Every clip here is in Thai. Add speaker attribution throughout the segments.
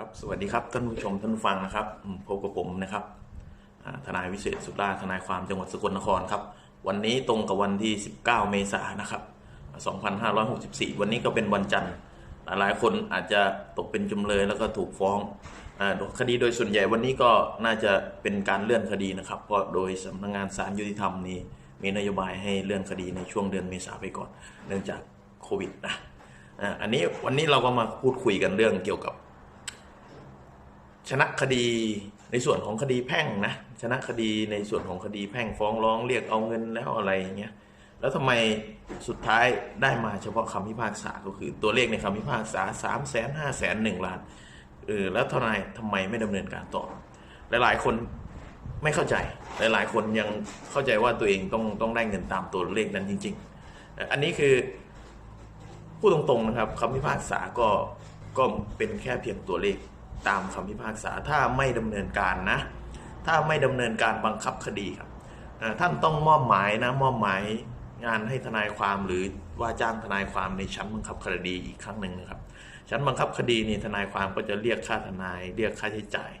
Speaker 1: ครับสวัสดีครับท่านผู้ชมท่านผู้ฟังนะครับพบกับผมนะครับทนายวิเศษสุราทนายความจังหวัดสกลนครครับ วันนี้ตรงกับวันที่ 19 เมษายนนะครับ 2564 วันนี้ก็เป็นวันจันทร์หลายๆคนอาจจะตกเป็นจำเลยแล้วก็ถูกฟ้องคดีโดยส่วนใหญ่วันนี้ก็น่าจะเป็นการเลื่อนคดีนะครับ เพราะโดยสำนักงานศาลยุติธรรมนี้มีนโยบายให้เลื่อนคดีในช่วงเดือนเมษาไปก่อน เนื่องจากโควิดนะอันนี้วันนี้เราก็มาพูดคุยกันเรื่องเกี่ยวกับ ชนะคดีในส่วนของคดีแพ่งนะชนะคดีในส่วนของคดีแพ่งฟ้องร้องเรียกเอาเงินแล้วอะไรอย่างเงี้ยแล้วทำไมสุดท้ายได้มาเฉพาะคำพิพากษาก็คือตัวเลขในคำพิพากษา3ามแสนห้าแสนหนึ่งล้านเออแล้วทนายทำไมไม่ดำเนินการต่อ หลาย ๆ คนไม่เข้าใจ หลาย ๆ คนยังเข้าใจว่าตัวเองต้องต้องได้เงินตามตัวเลขนั้นจริง ๆ อันนี้คือพูดตรงๆนะครับคำพิพากษาก็ก็เป็นแค่เพียงตัวเลข ตามคำพิพากษาถ้าไม่ดำเนินการนะ ถ้าไม่ดำเนินการบังคับคดีครับท่านต้องมอบหมายนะมอบหมายงานให้ทนายความหรือว่าจ้างทนายความในชั้นบังคับคดีอีกครั้งหนึ่งนะครับ ชั้นบังคับคดีนี่ทนายความก็จะเรียกค่าทนาย เรียกค่าใช้จ่าย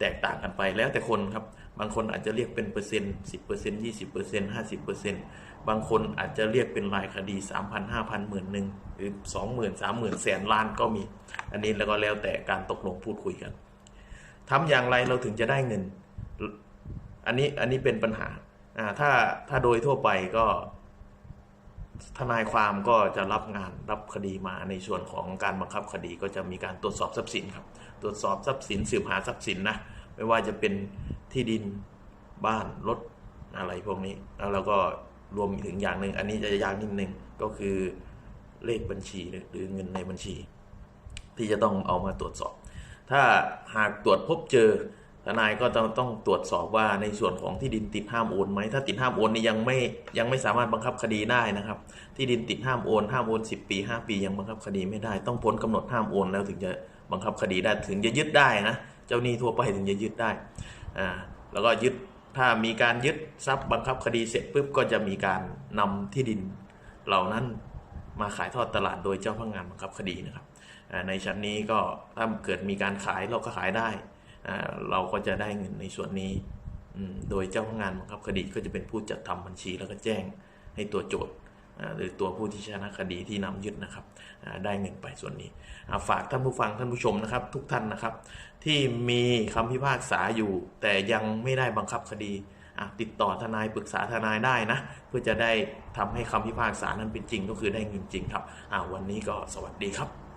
Speaker 1: แตกต่างกันไปแล้วแต่คนครับ บางคนอาจจะเรียกเป็นเปอร์เซ็นต์สิบเปอร์เซ็นต์ยี่สิบเปอร์เซ็นต์ห้าสิบเปอร์เซ็นต์บางคนอาจจะเรียกเป็นรายคดีสามพันห้าพันหมื่นหนึ่งหรือสองหมื่นสามหมื่นแสนล้านก็มี อันนี้แล้วก็แล้วแต่การตกลงพูดคุยกันทำอย่างไรเราถึงจะได้เงิน อันนี้อันนี้เป็นปัญหาอ่าถ้าถ้าโดยทั่วไปก็ทนายความก็จะรับงานรับคดีมาในส่วนของการบังคับคดีก็จะมีการตรวจสอบทรัพย์สินครับ ตรวจสอบทรัพย์สินสืบหาทรัพย์สินนะ ไม่ว่าจะเป็นที่ดินบ้านรถอะไรพวกนี้ แล้วเราก็รวมถึงอย่างหนึ่งอันนี้จะยากนิดนึงก็คือเลขบัญชีหรือเงินในบัญชี ที่จะต้องเอามาตรวจสอบ ถ้าหากตรวจพบเจอทนายก็ต้องต้องตรวจสอบว่าในส่วนของที่ดินติดห้ามโอนไหมถ้าติดห้ามโอนนี่ยังไม่ยังไม่สามารถบังคับคดีได้นะครับ ที่ดินติดห้ามโอนห้ามโอน 10 ปี 5 ปียังบังคับคดีไม่ได้ ต้องพ้นกำหนดห้ามโอนแล้วถึงจะบังคับคดีได้ถึงจะยึดได้นะ จ้าหนี้ทั่วไปถึงจะยึดได้อ่าแล้วก็ยึดถ้ามีการยึดทรัพย์บังคับคดีเสร็จปุ๊บก็จะมีการนำที่ดินเหล่านั้นมาขายทอดตลาดโดยเจ้าพนักงานบังคับคดีนะครับในชั้นนี้ก็ถ้าเกิดมีการขายเราก็ขายได้ เราก็จะได้เงินในส่วนนี้ โดยเจ้าพนักงานบังคับคดีก็จะเป็นผู้จัดทำบัญชีแล้วก็แจ้งให้ตัวโจทย์ หรือตัวผู้ที่ชนะคดีที่นำยึดนะครับได้เงินไปส่วนนี้ ฝากท่านผู้ฟังท่านผู้ชมนะครับ ทุกท่านนะครับ ที่มีคำพิพากษาอยู่ แต่ยังไม่ได้บังคับคดีติดต่อทนายปรึกษาทนายได้นะ เพื่อจะได้ทำให้คำพิพากษานั้นเป็นจริงก็คือได้เงินจริงครับวันนี้ก็สวัสดีครับ